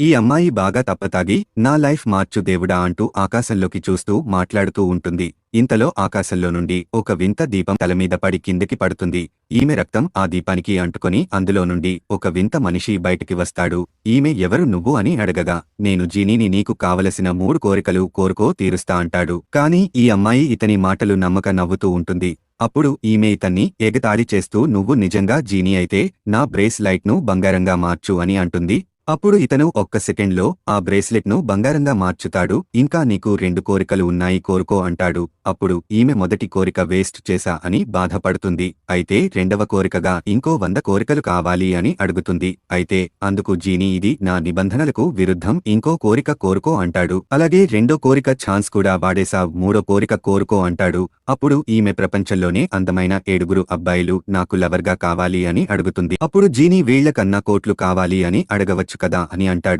ఈ అమ్మాయి బాగా తప్పతాగి నా లైఫ్ మార్చు దేవుడా అంటూ ఆకాశంలోకి చూస్తూ మాట్లాడుతూ ఉంటుంది. ఇంతలో ఆకాశంలో నుండి ఒక వింత దీపం తలమీద పడి కిందకి పడుతుంది. ఈమె రక్తం ఆ దీపానికి అంటుకొని అందులో నుండి ఒక వింత మనిషి బయటికి వస్తాడు. ఈమె ఎవరు నువ్వు అని అడగగా నేను జీనీని నీకు కావలసిన మూడు కోరికలు కోరుకో తీరుస్తా అంటాడు. కానీ ఈ అమ్మాయి ఇతని మాటలు నమ్మక నవ్వుతూ ఉంటుంది. అప్పుడు ఈమె ఇతన్ని ఎగతాళి చేస్తూ నువ్వు నిజంగా జీనీ అయితే నా బ్రేస్ లైట్ను బంగారంగా మార్చు అని అంటుంది. అప్పుడు ఇతను ఒక్క సెకండ్లో ఆ బ్రేస్లెట్ను బంగారంగా మార్చుతాడు. ఇంకా నీకు రెండు కోరికలు ఉన్నాయి కోరుకో అంటాడు. అప్పుడు ఈమె మొదటి కోరిక వేస్ట్ చేశా అని బాధపడుతుంది. అయితే రెండవ కోరికగా ఇంకో వంద కోరికలు కావాలి అని అడుగుతుంది. అయితే అందుకు జీనీ ఇది నా నిబంధనలకు విరుద్ధం. ఇంకో కోరిక కోరుకో అంటాడు. అలాగే రెండో కోరిక ఛాన్స్ కూడా వాడేసా మూడో కోరిక కోరుకో అంటాడు. అప్పుడు ఈమె ప్రపంచంలోనే అందమైన ఏడుగురు అబ్బాయిలు నాకు లవర్గా కావాలి అని అడుగుతుంది. అప్పుడు జీనీ వీళ్ళకన్నా కోట్లు కావాలి అని అడగవచ్చు కదా అని అంటాడు.